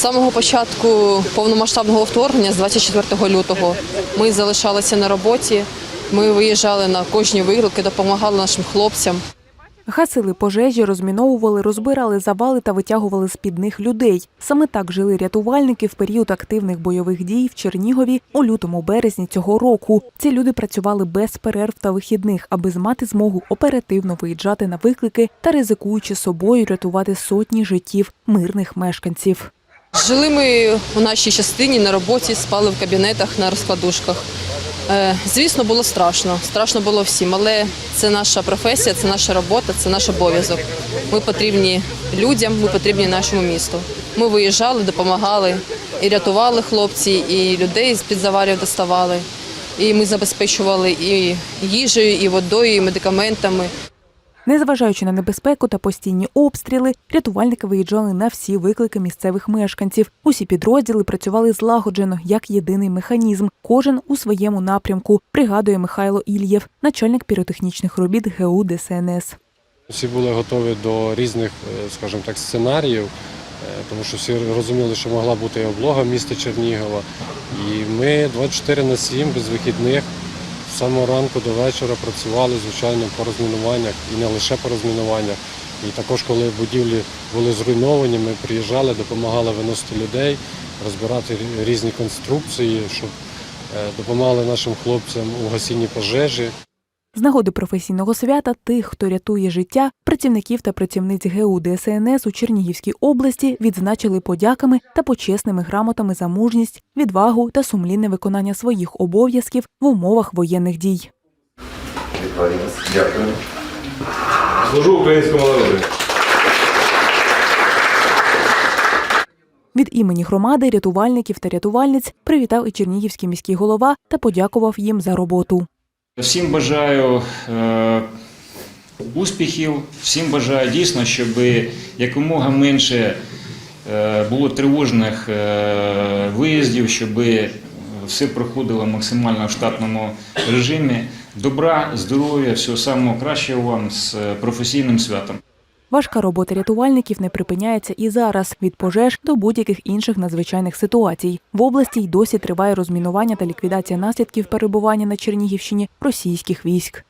самого початку повномасштабного вторгнення, з 24 лютого, ми залишалися на роботі. Ми виїжджали на кожні виклики, допомагали нашим хлопцям. Гасили пожежі, розміновували, розбирали завали та витягували з під них людей. Саме так жили рятувальники в період активних бойових дій в Чернігові у лютому березні цього року. Ці люди працювали без перерв та вихідних, аби мати змогу оперативно виїжджати на виклики та ризикуючи собою рятувати сотні життів мирних мешканців. Жили ми у нашій частині на роботі, спали в кабінетах на розкладушках. Е, Звісно, було страшно. Страшно було всім, але це наша професія, це наша робота, це наш обов'язок. Ми потрібні людям, ми потрібні нашому місту. Ми виїжджали, допомагали і рятували хлопці, і людей з під завалів доставали. І ми забезпечували і їжею, і водою, і медикаментами. Незважаючи на небезпеку та постійні обстріли, рятувальники виїжджали на всі виклики місцевих мешканців. Усі підрозділи працювали злагоджено як єдиний механізм, кожен у своєму напрямку. Пригадує Михайло Ільєв, начальник піротехнічних робіт ГУ ДСНС. Всі були готові до різних, е, скажімо так, сценаріїв, е, тому що всі розуміли, що могла бути і облога міста Чернігова. І ми 24 на 7 без вихідних з самого ранку до вечора працювали, звичайно, по розмінуваннях і не лише по розмінуваннях. І також, коли будівлі були зруйновані, ми приїжджали, допомагали виносити людей, розбирати різні конструкції, щоб е, допомагали нашим хлопцям у гасінні пожежі. З нагоди професійного свята тих, хто рятує життя, працівників та працівниць ГУ ДСНС у Чернігівській області відзначили подяками та почесними грамотами за мужність, відвагу та сумлінне виконання своїх обов'язків в умовах воєнних дій. Дякую. Служу українському народу. Від імені громади, рятувальників та рятувальниць привітав і Чернігівський міський голова та подякував їм за роботу. Всім бажаю е, успіхів, всім бажаю дійсно, щоб якомога менше е, було тривожних е, виїздів, щоб все проходило максимально в штатному режимі. Добра, здоров'я, всього самого кращого вам з професійним святом. Важка робота рятувальників не припиняється і зараз від пожеж до будь-яких інших надзвичайних ситуацій. В області й досі триває розмінування та ліквідація наслідків перебування на Чернігівщині російських військ.